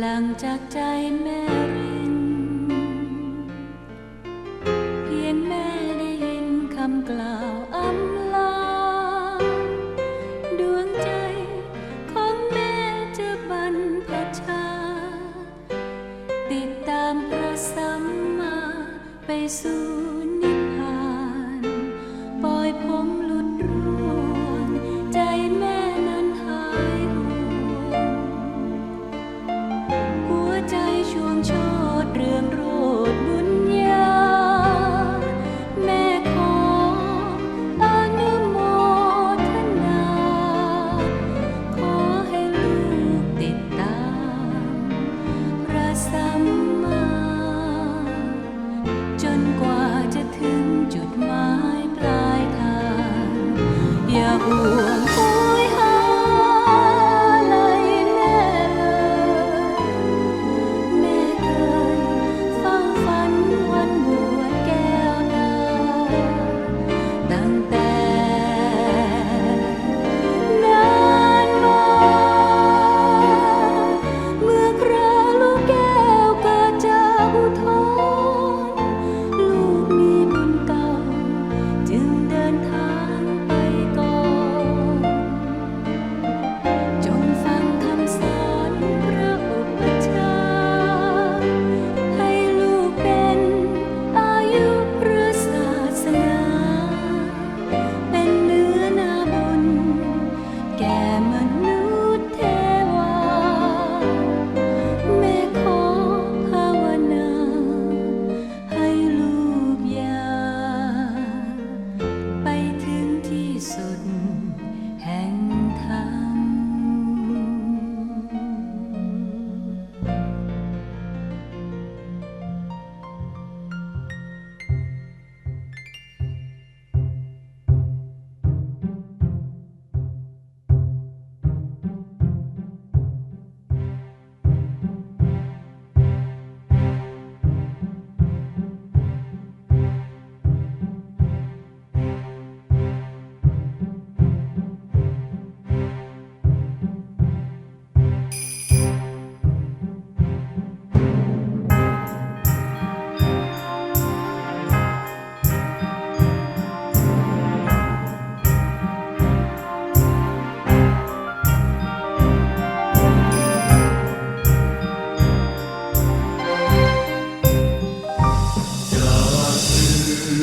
หลังจากใจแม่ริน เพียงแม่ได้ยินคำกล่าวอำลา ดวงใจของแม่จะบรรพชา ติดตามพระสัมมาไปสู่ 呀哦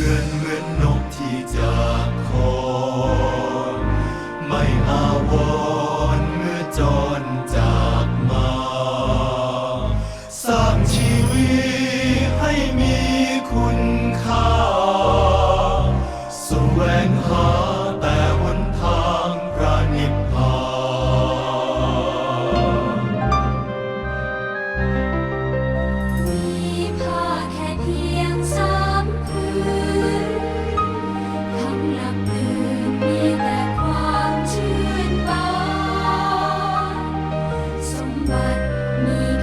ลือนเหมือนนกที่จากคอ ไม่อาวรเมื่อจรจาก by.